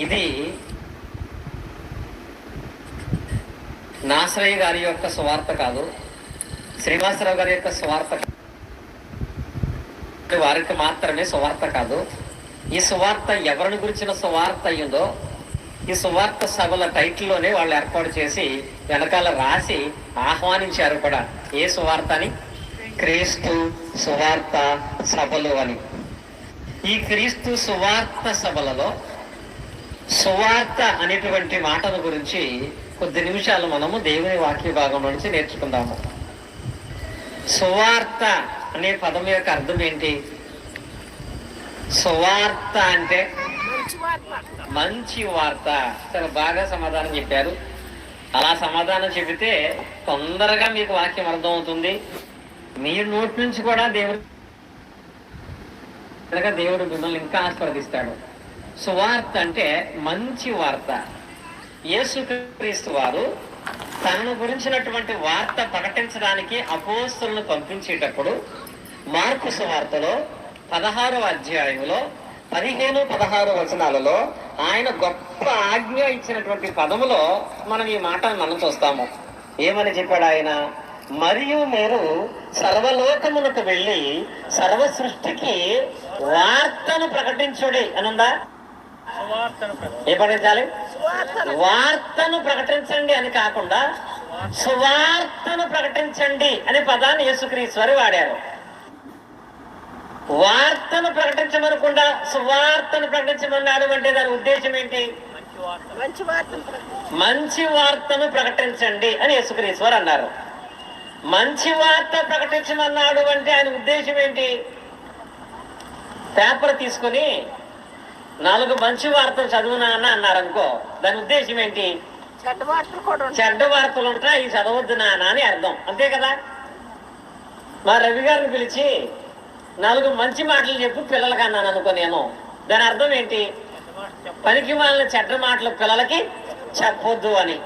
ఇది నాశ్రయ్య గారి యొక్క సువార్త కాదు శ్రీనివాసరావు గారి యొక్క స్వార్థ వారికి మాత్రమే సువార్త కాదు. ఈ సువార్త ఎవరిని గురించిన సువార్త అయ్యిందో ఈ సువార్త సభల టైటిల్లోనే వాళ్ళు ఏర్పాటు చేసి వెనకాల రాసి ఆహ్వానించారు కూడా. ఏ సువార్త అని క్రీస్తు సువార్త సభలు అని. ఈ క్రీస్తు సువార్త సభలలో సువార్త అనేటువంటి మాటల గురించి కొద్ది నిమిషాలు మనము దేవుని వాక్య భాగం నుంచి నేర్చుకుందాము. సువార్త అనే పదం యొక్క అర్థం ఏంటి? సువార్త అంటే మంచి వార్త. చాలా బాగా సమాధానం చెప్పారు. అలా సమాధానం చెబితే తొందరగా మీకు వాక్యం అర్థమవుతుంది. మీ నోటి నుంచి కూడా దేవుడు దేవుడు మిమ్మల్ని ఇంకా ఆస్వాదిస్తాడు సువార్త అంటే మంచి వార్త. యేసుక్రీస్తు వారు తనను గురించినటువంటి వార్త ప్రకటించడానికి అపోస్తులను పంపించేటప్పుడు మార్కు సువార్తలో పదహారు అధ్యాయంలో పదిహేను పదహారు వచనాలలో ఆయన గొప్ప ఆజ్ఞ ఇచ్చినటువంటి పదములో మనం ఈ మాటను మనం చూస్తాము. ఏమని చెప్పాడు ఆయన? మరియు మీరు సర్వలోకములకు వెళ్ళి సర్వ సృష్టికి వార్తను ప్రకటించుడి అనుందా? ఏ ప్రకటించాలి వార్తను ప్రకటించండి అని కాకుండా సువార్తను ప్రకటించండి అనే పదాన్ని యేసుక్రీశ్వరి వాడారు. వార్తను ప్రకటించమనకుండా సువార్తను ప్రకటించమన్నాడు అంటే దాని ఉద్దేశం ఏంటి? మంచి వార్త మంచి వార్తను ప్రకటించండి. అని యేసుక్రీశ్వర్ అన్నారు. మంచి వార్త ప్రకటించమన్నాడు అంటే ఆయన ఉద్దేశం ఏంటి? పేపర్ తీసుకొని నాలుగు మంచి వార్తలు చదువునా అని అన్నారు అనుకో. దాని ఉద్దేశం ఏంటి? చెడ్డ వార్తలు ఉంటా ఈ చదవద్దు నాన్న అని అర్థం. అంతే కదా? మా రవి గారిని పిలిచి నాలుగు మంచి మాటలు చెప్పు పిల్లలకి అన్నాను అనుకో నేను దాని అర్థం ఏంటి? పనికి వాళ్ళ చెడ్డ మాటలు పిల్లలకి చెప్పొద్దు అని.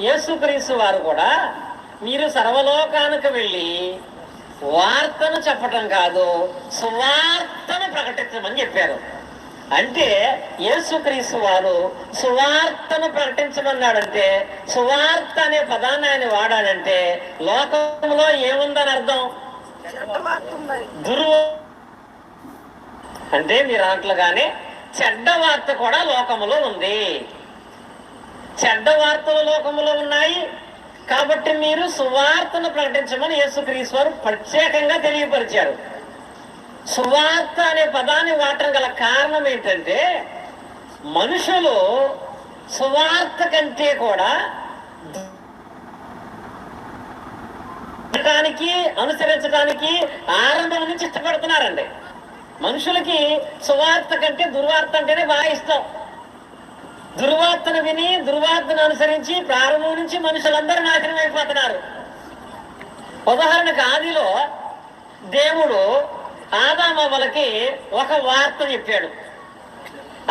యేసుక్రీస్తు వారు కూడా మీరు సర్వలోకానికి వెళ్ళి వార్తను చెప్పటం కాదు సువార్తను ప్రకటించమని చెప్పారు. అంటే యేసుక్రీస్తు వారు సువార్తను ప్రకటించమన్నాడంటే సువార్త అనే పదాన్ని ఆయన వాడాడంటే లోకంలో ఏముందని అర్థం? దుర్వ అంటే మీరు అన్నట్లుగానే చెడ్డ వార్త కూడా లోకములో ఉంది. చెడ్డ వార్తలు లోకములో ఉన్నాయి. కాబట్టి మీరు సువార్తను ప్రకటించమని యేసుక్రీస్తు వారు ప్రత్యేకంగా తెలియపరిచారు. సువార్త అనే పదాన్ని వాడటం గల కారణం ఏంటంటే మనుషులు సువార్త కంటే కూడా అనుసరించడానికి ఆరంభం నుంచి ఇష్టపడుతున్నారండి. మనుషులకి సువార్త కంటే దుర్వార్త అంటేనే బాగా ఇష్టం. దుర్వార్తను విని దుర్వార్తను అనుసరించి ప్రారంభం నుంచి మనుషులందరూ నాశనం అయిపోతున్నారు. ఉదాహరణకు ఆదిలో దేవుడు ఆదామవ్వలకి ఒక వార్త చెప్పాడు.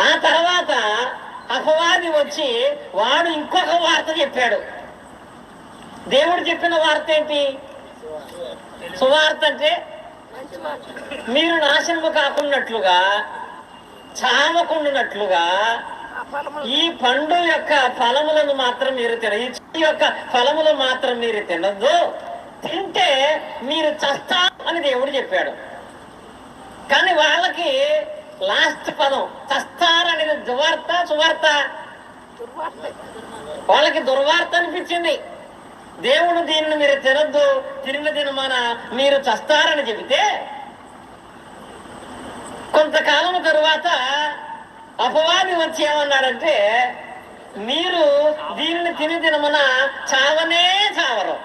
ఆ తర్వాత అపవాది వచ్చి వాడు ఇంకొక వార్త చెప్పాడు. దేవుడు చెప్పిన వార్త ఏంటి? సువార్త అంటే మీరు నాశనము కాకున్నట్లుగా చావకుండానట్లుగా ఈ పండు యొక్క ఫలములను మాత్రం మీరు తిన ఈ యొక్క ఫలములు మాత్రం మీరు తినద్దు. తింటే మీరు చస్తా అని దేవుడు చెప్పాడు. కానీ వాళ్ళకి లాస్ట్ పదం చస్తారనేది దువార్త సువార్త. వాళ్ళకి దుర్వార్త అనిపించింది. దేవుడు దీనిని మీరు తినద్దు తిరిగిన తినమాన మీరు చస్తారని చెబితే కొంతకాలం తరువాత అపవాది వచ్చి ఏమన్నాడంటే మీరు దీనిని తిని తినమన చావనే చావరు.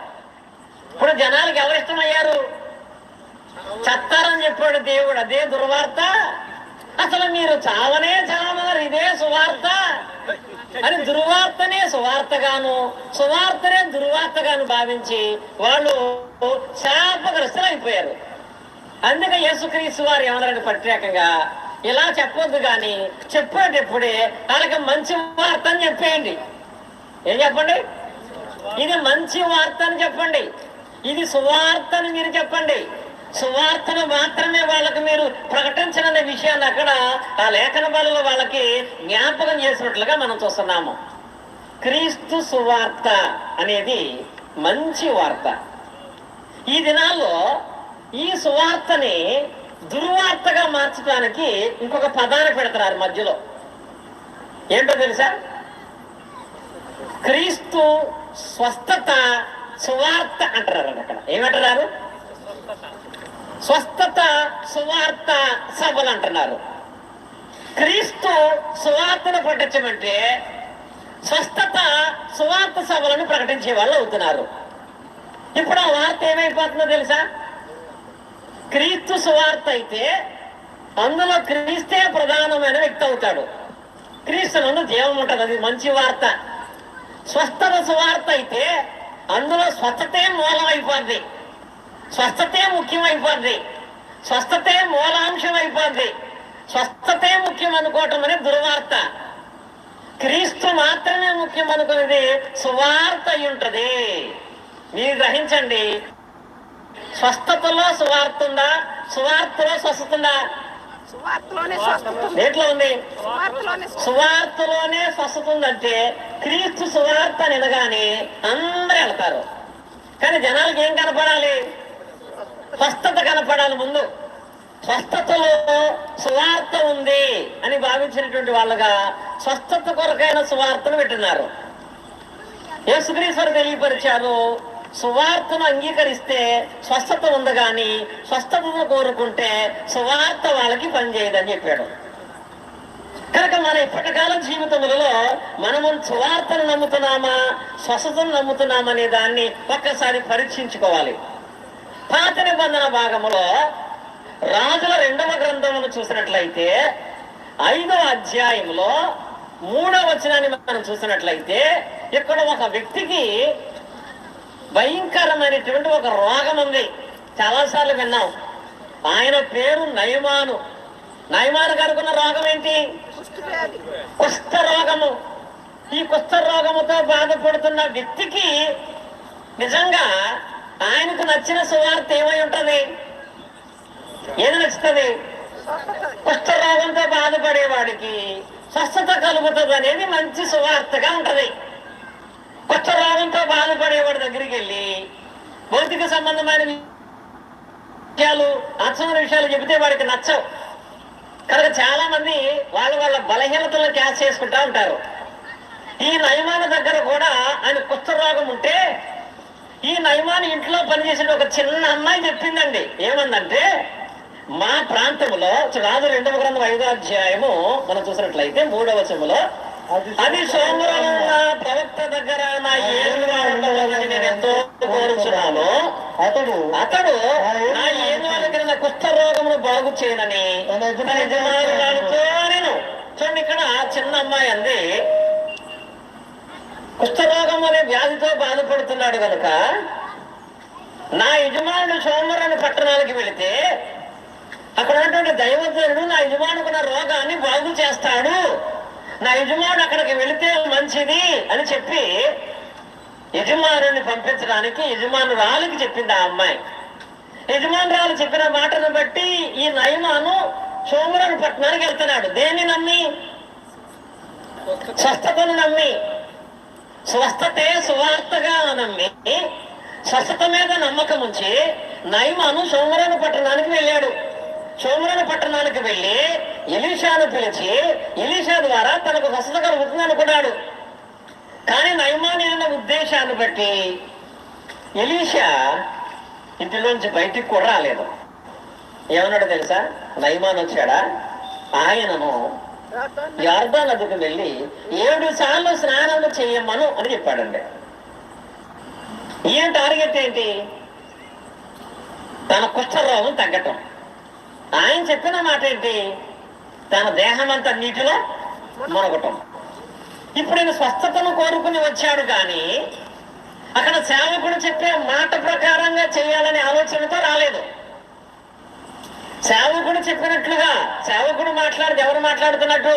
ఇప్పుడు జనాలకు ఎవరిష్టమయ్యారు చత్తారని చెప్పాడు దేవుడు. అదే దుర్వార్త? అసలు మీరు చావనే చావరు ఇదే సువార్త. అని దుర్వార్తనే సువార్తగాను సువార్తనే దుర్వార్తగాను భావించి వాళ్ళు శాపగ్రస్తులు అయిపోయారు అందుకే యేసుక్రీస్తు వారు ఏమన్నారంటే ప్రత్యేకంగా ఇలా చెప్పొద్దు కానీ చెప్పేటప్పుడే వాళ్ళకి మంచి వార్త అని చెప్పేయండి. ఏం చెప్పండి? ఇది మంచి వార్త అని చెప్పండి. ఇది సువార్త అని మీరు చెప్పండి. సువార్తను మాత్రమే వాళ్ళకి మీరు ప్రకటించననే విషయాన్ని అక్కడ ఆ లేఖన బలలో వాళ్ళకి జ్ఞాపకం చేసినట్లుగా మనం చూస్తున్నాము. క్రీస్తు సువార్త అనేది మంచి వార్త. ఈ దినాల్లో ఈ సువార్తని దుర్వార్తగా మార్చడానికి ఇంకొక పదాన్ని పెడతారు మధ్యలో. ఏంటో తెలుసా? క్రీస్తు స్వస్థత సువార్త అంటారు అక్కడ. ఏమంటున్నారు? స్వస్థత సువార్త సభలు అంటున్నారు. క్రీస్తు సువార్తను ప్రకటించమంటే స్వస్థత సువార్త సభలను ప్రకటించే వాళ్ళు అవుతున్నారు. ఇప్పుడు ఆ వార్త ఏమైపోతుందో తెలుసా? క్రీస్తు సువార్త అయితే అందులో క్రీస్తే ప్రధానమైన వ్యక్తి అవుతాడు. క్రీస్తు నందు ఉంటుంది అది మంచి వార్త. స్వస్థత సువార్త అయితే అందులో స్వచ్ఛతే మూలం అయిపోద్ది స్వస్థతే ముఖ్యం అయిపోద్ది స్వస్థతే మూలాంశం అయిపోద్ది స్వస్థతే ముఖ్యం అనుకోవటం అనేది దుర్వార్త. క్రీస్తు మాత్రమే ముఖ్యం అనుకునేది సువార్త అయి ఉంటది మీరు గ్రహించండి. స్వస్థతలో సువార్త ఉందా సువార్తలో స్వస్థత ఉందా స్వస్థత ఉంది. సువార్తలోనే స్వస్థత. ఉందంటే క్రీస్తు సువార్త నినగానే అందరూ వెళ్తారు. కానీ జనాలకు ఏం కనపడాలి? స్వస్థత కనపడాలి ముందు. స్వస్థతలో సువార్త ఉంది అని భావించినటువంటి వాళ్ళగా స్వస్థత కొరకైన సువార్తను పెట్టినారు యేసుక్రీశ్వరు తెలియపరిచారు సువార్తను అంగీకరిస్తే స్వస్థత ఉంది కానీ స్వస్థతను కోరుకుంటే సువార్త వాళ్ళకి పనిచేయదని చెప్పాడు. కనుక మన ఇప్పటికాలం జీవితములలో మనము సువార్తను నమ్ముతున్నామా స్వస్థతను నమ్ముతున్నామనే దాన్ని ఒక్కసారి పరీక్షించుకోవాలి. పాత నిబంధన భాగములో రాజుల రెండవ గ్రంథమును చూసినట్లయితే ఐదవ అధ్యాయంలో మూడవ వచనాన్ని మనం చూసినట్లయితే ఇక్కడ ఒక వ్యక్తికి భయంకరమైనటువంటి ఒక రోగం ఉంది. చాలాసార్లు విన్నాం. ఆయన పేరు నయమాను. నయమాను కనుకున్న రోగం ఏంటి? కుష్ఠ రోగము. ఈ కుష్ఠ రోగముతో బాధపడుతున్న వ్యక్తికి నిజంగా ఆయనకు నచ్చిన సువార్త ఏమై ఉంటుంది? ఏది నచ్చుతుంది? కుష్ఠరోగంతో కుష్ఠ రోగంతో బాధపడేవాడికి స్వస్థత కలుగుతుంది అనేది మంచి సువార్తగా ఉంటది. కుష్ఠరోగంతో బాధపడేవాడి దగ్గరికి వెళ్ళి భౌతిక సంబంధమైన విషయాలు నచ్చని విషయాలు చెబితే వాడికి నచ్చవు. కనుక చాలా మంది వాళ్ళ వాళ్ళ బలహీనతలను క్యాచ్ చేసుకుంటా ఉంటారు. ఈ నయమాన దగ్గర కూడా ఆయన కుష్ఠరోగం ఉంటే ఈ నయమాన ఇంట్లో పనిచేసిన ఒక చిన్న అమ్మాయి చెప్పిందండి. ఏమందంటే మా ప్రాంతంలో రాజు రెండవ గ్రంథం ఐదో అధ్యాయము మనం చూసినట్లయితే మూడవ వచములో అది సోమరం ప్రవక్త దగ్గర నా ఏలుగా ఉండవాలని నేను ఎంతో కోరుచున్నాను. అతడు అతడు నా ఏనుగు దగ్గర నా కుష్ఠ రోగమును బాగు చేయనని నేను చూడండి ఇక్కడ చిన్న అమ్మాయి అంది కుష్ఠరోగం అనే వ్యాధితో బాధపడుతున్నాడు కనుక నా యజమానుడు సోమరణ పట్టణానికి వెళితే అక్కడ ఉన్నటువంటి దైవజ్ఞుడు నా యజమానుకున్న రోగాన్ని బాగు చేస్తాడు. నా యజమానుడు అక్కడికి వెళితే మంచిది అని చెప్పి యజమానుని పంపించడానికి యజమానురాలికి చెప్పింది ఆ అమ్మాయి. యజమానురాలు చెప్పిన మాటను బట్టి ఈ నయమాను సోమవారం పట్టణానికి వెళ్తున్నాడు. దేన్ని నమ్మి? స్వస్థతను నమ్మి. స్వస్థతే సువార్తగా నమ్మి స్వస్థత మీద నమ్మకం ఉంచి నయమాను సోమరాను పట్టణానికి వెళ్ళాడు. సోమరాను పట్టణానికి వెళ్ళి ఎలీషాను పిలిచి ఎలీషా ద్వారా తనకు స్వస్థత కలుగుతుంది అనుకున్నాడు. కానీ నయమాని అన్న ఉద్దేశాన్ని బట్టి ఎలీషా ఇంటిలోంచి బయటికి కూడా రాలేదు. ఏమన్నాడు తెలుసా? నయమాన్ వచ్చాడా ఆయనను యార్దా నదికి వెళ్ళి ఏడు సార్లు స్నానాలు చేయమను అని చెప్పాడండి. ఈయన టార్గెట్ ఏంటి? తన కుష్ఠరోగం తగ్గటం. ఆయన చెప్పిన మాట ఏంటి? తన దేహం అంతా నీటిలో మునగటం. ఇప్పుడు ఈయన స్వస్థతను కోరుకుని వచ్చాడు కానీ అక్కడ సేవకుడు చెప్పే మాట ప్రకారంగా చేయాలనే ఆలోచనతో రాలేదు. సేవకుడు చెప్పినట్లుగా సేవకుడు మాట్లాడితే ఎవరు మాట్లాడుతున్నట్టు?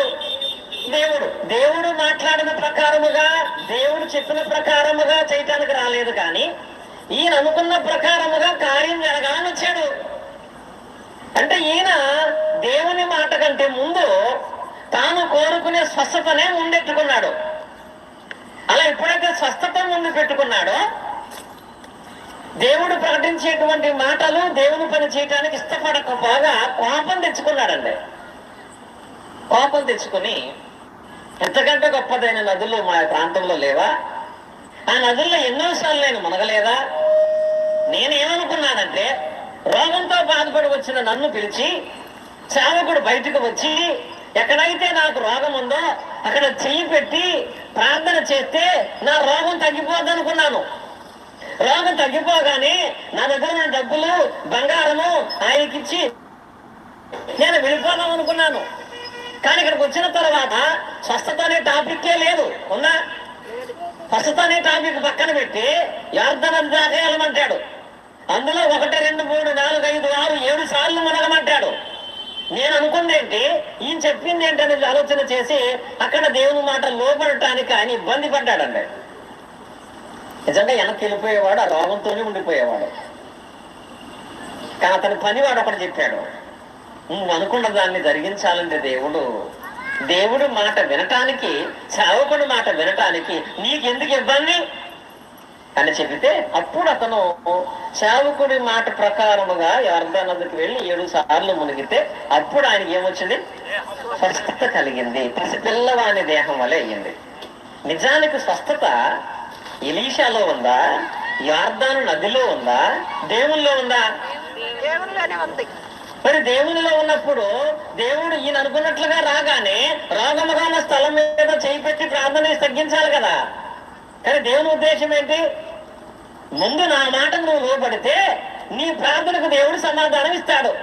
దేవుడు. దేవుడు మాట్లాడిన ప్రకారముగా దేవుడు చెప్పిన ప్రకారముగా చేయటానికి రాలేదు కానీ ఈయన అనుకున్న ప్రకారముగా కార్యం జరగాలని వచ్చాడు అంటే ఈయన దేవుని మాట కంటే ముందు తాను కోరుకునే స్వస్థతనే ముందెట్టుకున్నాడు. అలా ఎప్పుడైతే స్వస్థత ముందు పెట్టుకున్నాడో దేవుడు ప్రకటించేటువంటి మాటలు దేవుని పని చేయడానికి ఇష్టపడకపోగా కోపం తెచ్చుకున్నాడండి. కోపం తెచ్చుకుని ఎంతకంటే గొప్పదైన నదులు మా ప్రాంతంలో లేవా? ఆ నదుల్లో ఎన్నోసార్లు నేను మునగలేదా? నేనేమనుకున్నానంటే రోగంతో బాధపడి వచ్చిన నన్ను పిలిచి సేవకుడు బయటకు వచ్చి ఎక్కడైతే నాకు రోగం ఉందో అక్కడ చెయ్యి పెట్టి ప్రార్థన చేస్తే నా రోగం తగ్గిపోద్ది అనుకున్నాను. రోగం తగ్గిపోగానే నా దగ్గర ఉన్న డబ్బులు బంగారము ఆయనకిచ్చి నేను వెళ్ళిపోదాం అనుకున్నాను. కానీ ఇక్కడికి వచ్చిన తర్వాత స్వస్థత అనే టాపిక్కే లేదు. ఉందా స్వస్థత అనే టాపిక్ పక్కన పెట్టి యార్ధనం దాకా వెళ్ళమంటాడు అందులో ఒకటి రెండు మూడు నాలుగు ఐదు ఆరు ఏడు సార్లు మునగమంటాడు నేను అనుకుంది ఏంటి ఈయన చెప్పింది ఏంటనేది ఆలోచన చేసి అక్కడ దేవుని మాట లోపడటానికి ఆయన ఇబ్బంది పడ్డాడండి. నిజంగా వెనక్కి వెళ్ళిపోయేవాడు ఆ రోగంతోనే ఉండిపోయేవాడు. కానీ అతని పని వాడు ఒకటి చెప్పాడు నువ్వు అనుకున్న దాన్ని జరిగించాలంటే దేవుడు దేవుడు మాట వినటానికి సేవకుడు మాట వినటానికి నీకెందుకు ఇబ్బంది? అని చెబితే అప్పుడు అతను సేవకుడి మాట ప్రకారముగా అర్ధనదికి వెళ్ళి ఏడు సార్లు మునిగితే అప్పుడు ఆయనకి ఏమొచ్చింది? స్వస్థత కలిగింది. పసిపిల్లవాని దేహం వలె అయ్యింది. నిజానికి స్వస్థత ఎలీషాలో ఉందా? యార్దాను నదిలో ఉందా? దేవుల్లో ఉందా? మరి దేవునిలో ఉన్నప్పుడు దేవుడు ఈయన అనుకున్నట్లుగా రాగానే రోగముగా ఉన్న స్థలం మీద చేయి పెట్టి ప్రార్థన తగ్గించాలి కదా. కానీ దేవుని ఉద్దేశం ఏంటి? ముందు నా మాట నువ్వు లోపడితే నీ ప్రార్థనకు దేవుడు సమాధానం ఇస్తాడు.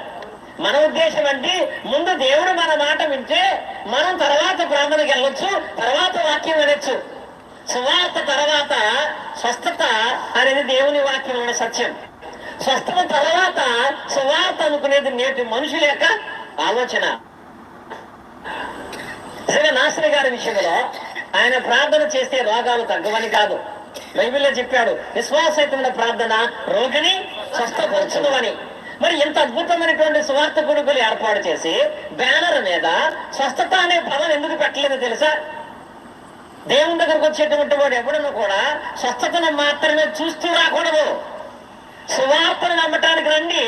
మన ఉద్దేశం అంటే ముందు దేవుడు మన మాట వింటే మనం తర్వాత ప్రార్థనకి వెళ్ళొచ్చు తర్వాత వాక్యం వినొచ్చు. సువార్త తర్వాత స్వస్థత అనేది దేవుని వాక్యంలోని సత్యం. స్వస్థత తర్వాత సువార్త అనుకునేది నేటి మనుషుల యొక్క ఆలోచన. నాసరి గారి విషయంలో ఆయన ప్రార్థన చేస్తే రోగాలు తగ్గవని కాదు. బైబిల్లో చెప్పాడు విశ్వాసయుతమైన ప్రార్థన రోగిని స్వస్థపరచును అని మరి ఇంత అద్భుతమైనటువంటి సువార్త కొడుకులు ఏర్పాటు చేసి బ్యానర్ మీద స్వస్థత అనే పదం ఎందుకు పెట్టలేదు తెలుసా? దేవుని దగ్గరకు వచ్చేటువంటి వాడు ఎవడను కూడా స్వస్థతను మాత్రమే చూస్తూ రాకూడదు. సువార్తను నమ్మటానికి రండి.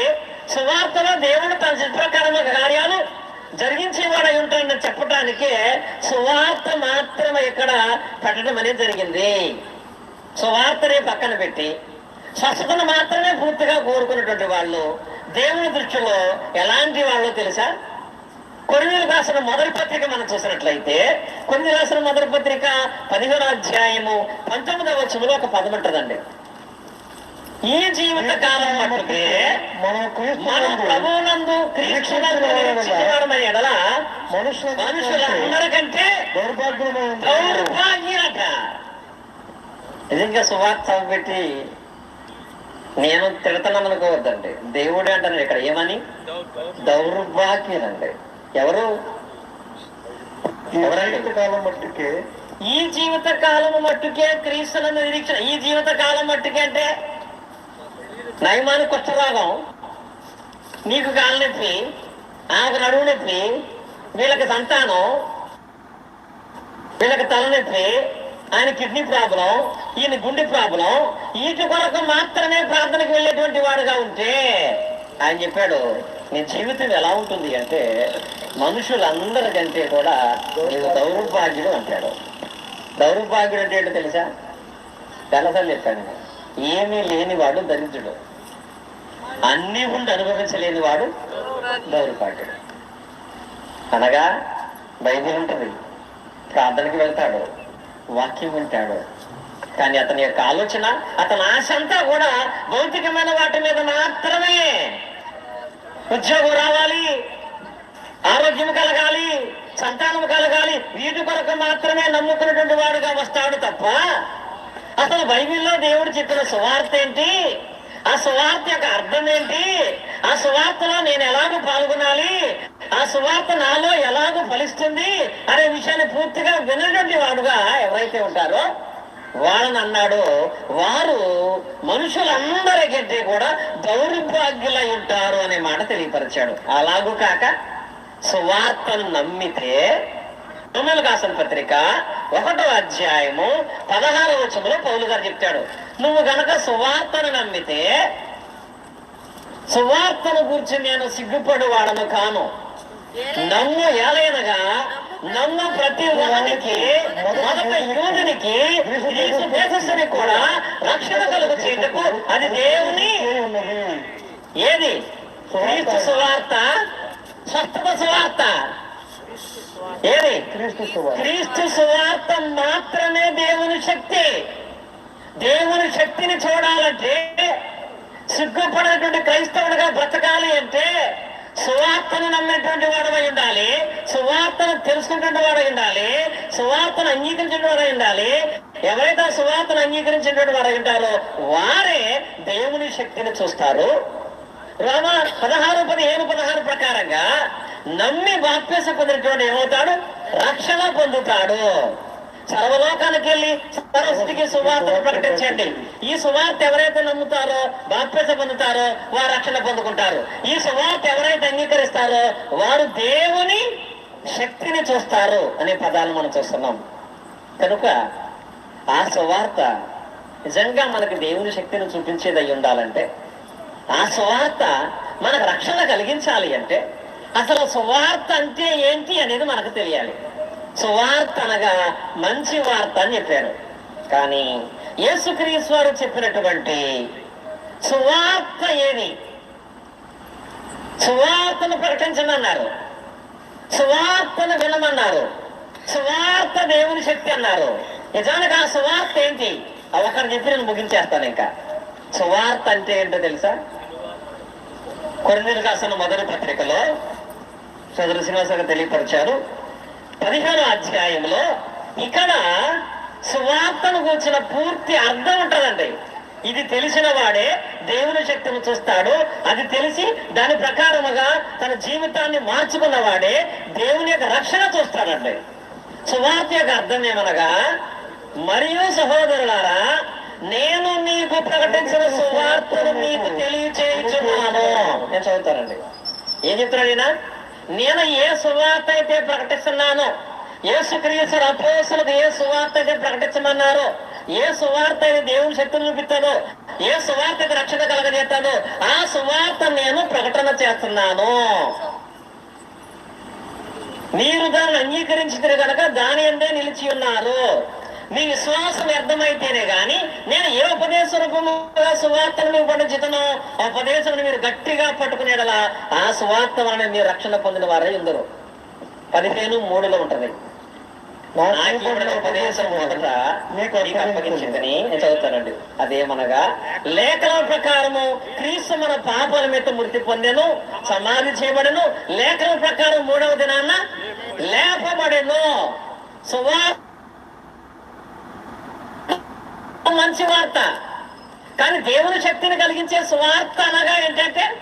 సువార్తలో దేవుడు తన చిత్రకరమైన కార్యాలు జరిగించేవాడై ఉంటాడని చెప్పటానికే సువార్త మాత్రమే ఇక్కడ పెట్టడం అనేది జరిగింది. సువార్తనే పక్కన పెట్టి స్వస్థతను మాత్రమే పూర్తిగా కోరుకున్నటువంటి వాళ్ళు దేవుని దృష్టిలో ఎలాంటి వాళ్ళు తెలుసా? కొన్ని రాసిన మొదటి పత్రిక మనం చూసినట్లయితే కొన్ని రాసిన మొదటి పత్రిక పదిహేను అధ్యాయము పంతొమ్మిదవ వచ్చంలో ఒక పదం ఉంటుందండి. ఈ జీవిత కాలం మట్టుకే మనం మన ప్రభువునందు క్రీస్తునందు ఎడల మనుషులందరికంటే దౌర్భాగ్యులట నిజంగా సువార్త పెట్టి నేను తిడతాను అనుకోవద్దండి. దేవుడే అంటాను ఇక్కడ ఏమని? దౌర్భాగ్యులండి ఎవరు? ఎవరండి? కాలం మట్టుకే. ఈ జీవిత కాలం మట్టుకే క్రీస్తులను నిరీక్షణ ఈ జీవిత కాలం మట్టుకే అంటే నయమాని కుష్ఠరోగం. నీకు కాలు నొప్పి ఆమెకు నడువు నొప్పి వీళ్ళకి సంతానం వీళ్ళకి తలనొప్పి ఆయన కిడ్నీ ప్రాబ్లం ఈయన గుండె ప్రాబ్లం వీటి కొరకు మాత్రమే ప్రార్థనకు వెళ్ళేటువంటి వాడుగా ఉంటే ఆయన చెప్పాడు నీ జీవితం ఎలా ఉంటుంది అంటే మనుషులందరికంటే కూడా నేను దౌర్భాగ్యుడు అంటాడు. దౌర్భాగ్యుడు అంటే ఏంటో తెలుసా? తెల్లసార్లు చెప్పాను ఏమీ లేనివాడు దరిద్రుడు. అన్ని ఉండి అనుభవించలేని వాడు దౌర్భాగ్యుడు. అనగా బైబిల్ ఉంటుంది. ప్రార్థనకి వెళ్తాడు. వాక్యం వింటాడు. కానీ అతని యొక్క ఆలోచన అతని ఆశ అంతా కూడా భౌతికమైన వాటి మీద మాత్రమే. ఉద్యోగం రావాలి ఆరోగ్యం కలగాలి సంతానం కలగాలి వీటి కొరకు మాత్రమే నమ్ముకున్నటువంటి వాడుగా వస్తాడు తప్ప అసలు బైబిల్లో దేవుడు చెప్పిన సువార్త ఏంటి? ఆ సువార్త యొక్క అర్థం ఏంటి? ఆ సువార్తలో నేను ఎలాగో పాల్గొనాలి? ఆ సువార్త నాలో ఎలాగో ఫలిస్తుంది? అనే విషయాన్ని పూర్తిగా వినటువంటి వాడుగా ఎవరైతే ఉంటారో వాళ్ళని అన్నాడు వారు మనుషులందరికంటే కూడా దౌర్భాగ్యులై ఉంటారు అనే మాట తెలియపరిచాడు. అలాగూ కాక సువార్తను నమ్మితే రోమలు కాసిన పత్రిక ఒకటో అధ్యాయము పదహారవ వచనంలో పౌలు గారు చెప్తాడు. నువ్వు గనక సువార్తను నమ్మితే సువార్తను గురించి నేను సిగ్గుపడు వాడను కాను. నమ్ము ఎలైనగా నమ్ము ప్రతి వానికి మొదట యూదునికి క్రీస్తు కూడా రక్షణ కలుగు చేయటకు అది దేవుని. ఏది? క్రీస్తు సువార్త? స్వస్థత సువార్త ఏది క్రీస్తు సువార్త. మాత్రమే దేవుని శక్తి. దేవుని శక్తిని చూడాలంటే సిగ్గుపడినటువంటి క్రైస్తవుడిగా బ్రతకాలి అంటే సువార్తను నమ్మినటువంటి వాడమై ఉండాలి సువార్తను తెలుసుకున్నటువంటి వాడై ఉండాలి సువార్తను అంగీకరించిన వాడై ఉండాలి. ఎవరైతే సువార్తను అంగీకరించినటువంటి వాడై ఉంటారో వారే దేవుని శక్తిని చూస్తారు. రామ పదహారు పదిహేను పదహారు ప్రకారంగా నమ్మి బాప్యస పొందినటువంటి ఏమవుతాడు? రక్షణ పొందుతాడు. సర్వలోకానికి వెళ్ళి సరస్వతికి సువార్తను ప్రకటించండి. ఈ సువార్త ఎవరైతే నమ్ముతారో బాప్యస పొందుతారో వారు రక్షణ పొందుకుంటారు. ఈ సువార్త ఎవరైతే అంగీకరిస్తారో వారు దేవుని శక్తిని చూస్తారు అనే పదాలు మనం చూస్తున్నాం. కనుక ఆ సువార్త నిజంగా మనకి దేవుని శక్తిని చూపించేది అయి ఉండాలంటే ఆ సువార్త మనకు రక్షణ కలిగించాలి అంటే అసలు సువార్త అంటే ఏంటి అనేది మనకు తెలియాలి. సువార్త అనగా మంచి వార్త అని చెప్పారు. కానీ యేసుక్రీస్ వారు చెప్పినటువంటి సువార్త ఏది? సువార్తను ప్రకటించమన్నారు. సువార్తను వినమన్నారు. సువార్త దేవుని శక్తి అన్నారు. నిజానికి ఆ సువార్త ఏంటి? ఒకరు చెప్పి నేను ముగించేస్తాను ఇంకా. సువార్త అంటే ఏంటో తెలుసా? కొరిందీలు రాసిన మొదటి పత్రికలో సదరు శ్రీనివాసరావు తెలియపరిచారు. పదిహేను అధ్యాయంలో ఇక్కడ సువార్తను కూర్చిన పూర్తి అర్థం ఉంటుందండి. ఇది తెలిసిన వాడే దేవుని శక్తిని చూస్తాడు. అది తెలిసి దాని ప్రకారముగా తన జీవితాన్ని మార్చుకున్న వాడే దేవుని యొక్క రక్షణ చూస్తాడండి. సువార్త యొక్క అర్థం ఏమనగా మరియు సహోదరులారా నేను నీకు ప్రకటించిన సువార్తను మీకు తెలియచేయుచున్నాను. నేను చదువుతానండి. ఏం చెప్తున్నాడు ఈయన? నేను ఏ సువార్త అయితే ప్రకటిస్తున్నాను ఏ సుక్రీశ్వర అపోసులకు ఏ సువార్త అయితే ప్రకటించమన్నారో ఏ సువార్త అయితే దేవుని శక్తులు చూపిస్తానో ఏ సువార్త అయితే రక్షణ కలగజేస్తానో ఆ సువార్త నేను ప్రకటన చేస్తున్నాను. మీరు దాన్ని అంగీకరించిన కనుక దాని అందే నిలిచి ఉన్నారు. మీ విశ్వాసం వ్యర్థమైతేనే గాని నేను ఏ ఉపదేశ రూపముగా సువార్తను మీకు పండించుతానో ఆ ఉపదేశం మీరు గట్టిగా పట్టుకునేడలా ఆ సువార్త వలన మీరు రక్షణ పొందిన వారై ఉందరు. పదిహేను మూడులో ఉంటది. ఉపదేశం మొదట మీకు అప్పగించిందని చదువుతానండి. అదేమనగా లేఖల ప్రకారము క్రీస్తు మన పాపాల మీద మృతి పొందెను సమాధి చేయబడెను. లేఖల ప్రకారం మూడవ దినాన్న లేపబడెను. సువార్త మంచి వార్త. కానీ దేవుని శక్తిని కలిగించే సువార్త అనగా ఏంటంటే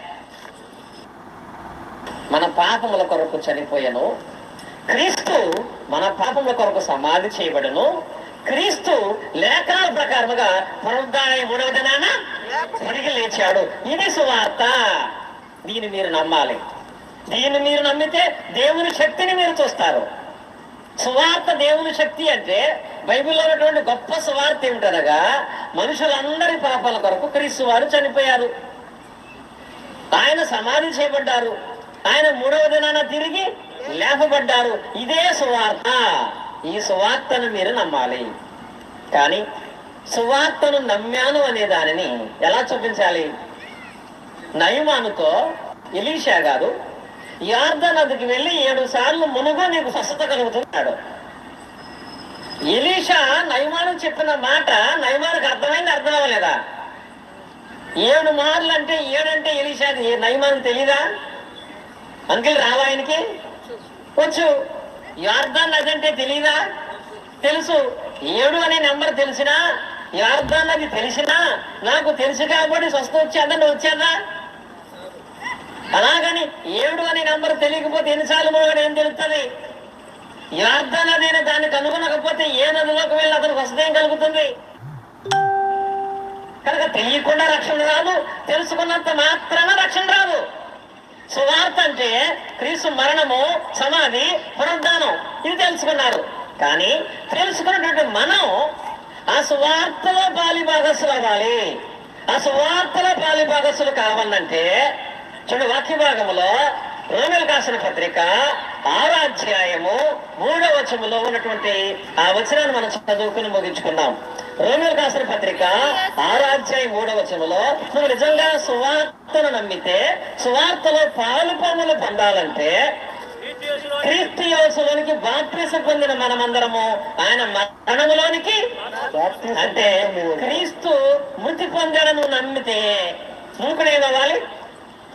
మన పాపముల కొరకు చనిపోయాను. క్రీస్తు మన పాపముల కొరకు సమాధి చేయబడను. క్రీస్తు లేఖనాల ప్రకారముగా పునరుద్ధానం మూడవ దినాన తిరిగి లేచాడు. ఇది సువార్త. దీన్ని మీరు నమ్మాలి. దీన్ని మీరు నమ్మితే దేవుని శక్తిని మీరు చూస్తారు. సువార్త దేవుని శక్తి అంటే బైబిల్లో ఉన్నటువంటి గొప్ప సువార్త ఏమిటనగా మనుషులందరి పాపాల కొరకు క్రీస్తు వారు చనిపోయారు. ఆయన సమాధి చేయబడ్డారు. ఆయన మూడవ దినాన తిరిగి లేపబడ్డారు. ఇదే సువార్త ఈ సువార్తను మీరు నమ్మాలి. కానీ సువార్తను నమ్మాను అనే దానిని ఎలా చూపించాలి? నయమానుతో ఎలీషా గారు యార్ద నదికి వెళ్ళి ఏడు సార్లు మునుగు నీకు స్వస్థత కలుగుతున్నాడు. ఎలీషా నయమాను చెప్పిన మాట నయమానికి అర్థమైంది అర్థం అవ్వలేదా? ఏడు మార్లు అంటే ఏడంటే ఎలీషాకి నయమానికి తెలీదా? అంకిల్ రావా ఆయనకి? వచ్చు. యార్దాన్ నది అంటే తెలీదా? తెలుసు. ఏడు అనే నెంబర్ తెలిసినా యార్దాన్ నది తెలిసినా నాకు తెలుసు కాబట్టి స్వస్థ వచ్చేద్దని వచ్చేదా అలాగని ఏడు అనే నంబర్ తెలియకపోతే ఎన్నిసార్లు మోగడం ఏం తెలుస్తుంది? యార్దాన్ నది దాన్ని కనుగొనకపోతే ఏ నదిలోకి వెళ్ళి అతనికి వసతి ఏం కలుగుతుంది? కనుక తెలియకుండా రక్షణ రాదు తెలుసుకున్నంత మాత్రాన రక్షణ రాదు. సువార్త అంటే క్రీస్తు మరణము సమాధి పునరుద్ధానం. ఇది తెలుసుకున్నారు. కానీ తెలుసుకున్నటువంటి మనం ఆ సువార్తలో పాలి భాగస్సులు అవ్వాలి. ఆ సువార్తలో పాలి భాగస్సులు కావాలంటే చూడు వాక్య భాగములో రోమిల్ కాసిన పత్రిక ఆరో అధ్యాయము మూడో వచములో ఉన్నటువంటి ఆ వచనాన్ని మనం చదువుకుని ముగించుకున్నాం రోమిల్ కాసిన పత్రిక ఆరో అధ్యాయం మూడో వచములో నువ్వు నిజంగా సువార్తను నమ్మితే సువార్తలో పాలు పాములు పొందాలంటే క్రీస్తు యోసులోనికి బాప్తిసం పొందిన మనమందరము ఆయన మరణములోనికి అంటే క్రీస్తు మృతి పొందడను నమ్మితే మూకుడు ఏమవ్వాలి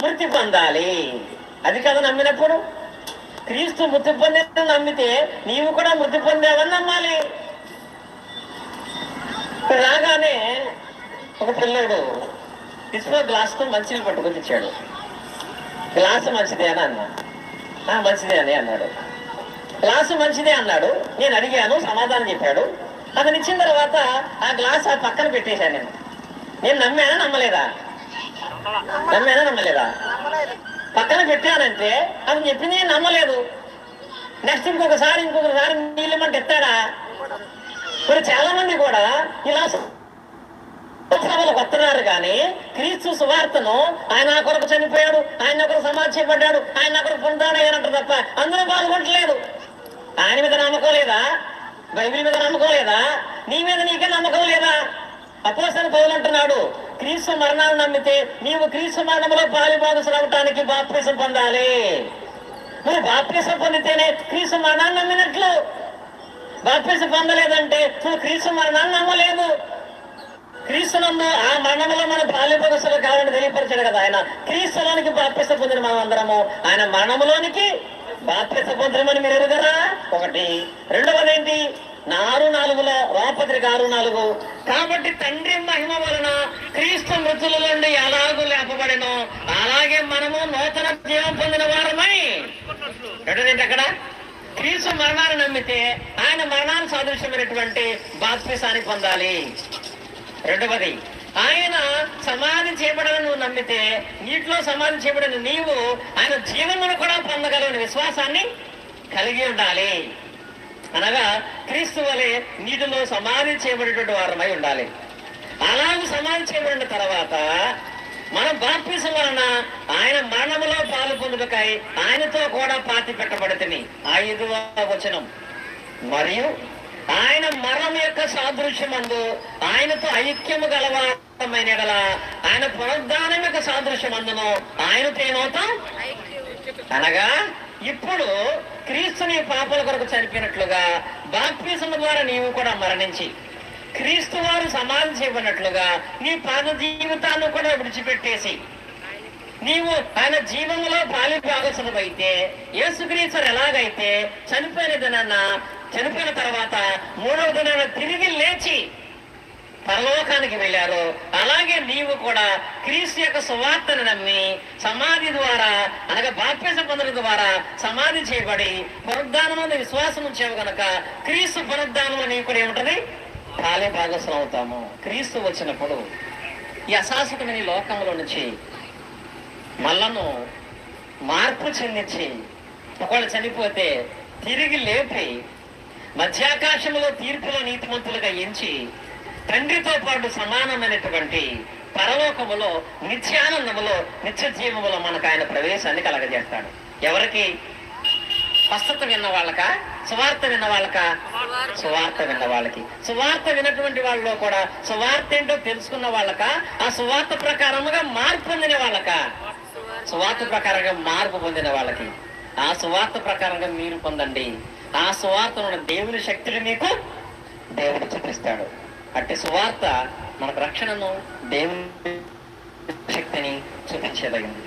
మృతి పొందాలి. అది కదా నమ్మినప్పుడు. క్రీస్తు మృతి పొందేదని నమ్మితే నీవు కూడా మృతి పొందావని నమ్మాలి. రాగానే ఒక పిల్లడు ఇసుక గ్లాస్తో మంచిని పట్టుకొని ఇచ్చాడు గ్లాసు మంచిదే అని అన్నా. "ఆ, మంచిదే అని అన్నాడు. గ్లాసు మంచిదే అన్నాడు. నేను అడిగాను సమాధానం చెప్పాడు. అతను ఇచ్చిన తర్వాత ఆ గ్లాస్ ఆ పక్కన పెట్టేశాను నేను. నేను నమ్మానా నమ్మలేదా? నమ్మేనా నమ్మలేదా? పక్కన పెట్టానంటే అది చెప్పింది నమ్మలేదు. నెక్స్ట్ ఇంకొకసారి ఇంకొకసారి నీళ్ళు మంట ఎత్తాడా? మరి చాలా మంది కూడా ఇలా సభలకు వస్తున్నారు కానీ క్రీస్తు సువార్తను ఆయన నా కొరకు చనిపోయాడు ఆయన ఒకరు కొరకు సమాధి చేయబడ్డాడు ఆయన నా కొరకు పొందాడు అంటారు తప్ప అందరూ పాల్గొంటలేదు ఆయన మీద నమ్మకం లేదా? బైబిల్ మీద నమ్మకం లేదా? నీ మీద నీకే నమ్మకం లేదా? అపోసన పౌలు అంటున్నాడు క్రీస్తు మరణాన్ని నమ్మితే నీవు క్రీస్తు మరణంలో పాలిభాగసులు అవటానికి బాప్తిసం పొందాలి. నువ్వు బాప్తిసం పొందితేనే క్రీస్తు మరణాన్ని నమ్మినట్లు. బాప్తిసం పొందలేదంటే నువ్వు క్రీస్తు మరణాన్ని నమ్మలేదు. క్రీస్తునందు ఆ మరణంలో మన బాల్యపగసులు కావాలని తెలియపరిచాడు కదా ఆయన. క్రీస్తులోనికి బాప్తిస పొందిన మనం అందరము. ఆయన మరణములోనికి బాప్తిస అని మీరు ఎరుగరా? ఒకటి. రెండవది ఏంటి? ఆరు నాలుగులో రోపత్రిక ఆరు నాలుగు. కాబట్టి తండ్రి మహిమ వలన క్రీస్తు మృతుల నుండి ఎలాగూ లేపబడినో అలాగే మనము నూతన జీవం పొందిన వారమై. రెండోది అక్కడ? క్రీస్తు మరణాన్ని నమ్మితే ఆయన మరణాన్ని సాదృశ్యమైనటువంటి బాప్తిసాన్ని పొందాలి. రెండవది ఆయన సమాధి చేయబడని నువ్వు నమ్మితే నీటిలో సమాధి చేయబడిన నీవు ఆయన జీవమును కూడా పొందగలని విశ్వాసాన్ని కలిగి ఉండాలి. అనగా క్రీస్తు వలె నీటిలో సమాధి చేయబడేటువంటి వారమై ఉండాలి. అలాగే సమాధి చేయబడిన తర్వాత మన బాప్తిసం వలన ఆయన మరణములో పాలు పొందుటకై ఆయనతో కూడా పాతి పెట్టబడితిని. ఐదవ వచనం. మరియు ఆయన మరణం యొక్క సాదృశ్యమందు ఆయనతో ఐక్యము గలవారమైన గల ఆయన పునరుద్ధానం యొక్క సాదృశ్యమందును ఆయనతో ఏమవుతాం? అనగా ఇప్పుడు క్రీస్తుని పాపల కొరకు చనిపోయినట్లుగా బాప్తిజం ద్వారా నీవు కూడా మరణించి క్రీస్తు వారు సమాధి చేయబడినట్లుగా నీ పాద జీవితాన్ని కూడా విడిచిపెట్టేసి నీవు ఆయన జీవంలో పాలి భాగస్వమైతే యేసుక్రీస్తు ఎలాగైతే చనిపోయిన దినాన్న చనిపోయిన తర్వాత మూడవ దినాన తిరిగి లేచి పరలోకానికి వెళ్ళారు అలాగే నీవు కూడా క్రీస్తు యొక్క సువార్తను నమ్మి సమాధి ద్వారా అనగా బాప్యస పొందడం ద్వారా సమాధి చేయబడి పునరుద్ధానం విశ్వాసం ఉంచావు కనుక క్రీస్తు పునరుద్ధానంలో నీవు కూడా ఏముంటది? కాలే భాగస్వం అవుతాము. క్రీస్తు వచ్చినప్పుడు ఈ అశాశ్వతమైన ఈ లోకంలో నుంచి మళ్ళను మార్పు చెందించి ఒకవేళ చనిపోతే తిరిగి లేపి మధ్యాకాశంలో తీర్పులో నీతిమంతులుగా ఎంచి తండ్రితో పాటు సమానమైనటువంటి పరలోకములో నిత్యానందములో నిత్య జీవములో మనకు ఆయన ప్రవేశాన్ని కలగజేస్తాడు. ఎవరికి? స్పష్టత విన్న వాళ్ళక? సువార్త విన్న వాళ్ళక? సువార్త విన్న వాళ్ళకి. సువార్త విన్నటువంటి వాళ్ళలో కూడా సువార్త ఏంటో తెలుసుకున్న వాళ్ళక? ఆ సువార్త ప్రకారముగా మార్పు పొందిన వాళ్ళక? సువార్త ప్రకారంగా మార్పు పొందిన వాళ్ళకి. ఆ సువార్త ప్రకారంగా మీరు పొందండి. ఆ సువార్త దేవుని శక్తిని మీకు దేవుడు చూపిస్తాడు అంటే సువార్త మనకు రక్షణను దేవుని శక్తిని చూపించేదగింది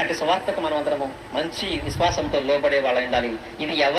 అంటే సువార్తకు మనం అందరము మంచి విశ్వాసంతో లోబడే వాళ్ళ ఉండాలి. ఇది ఎవరు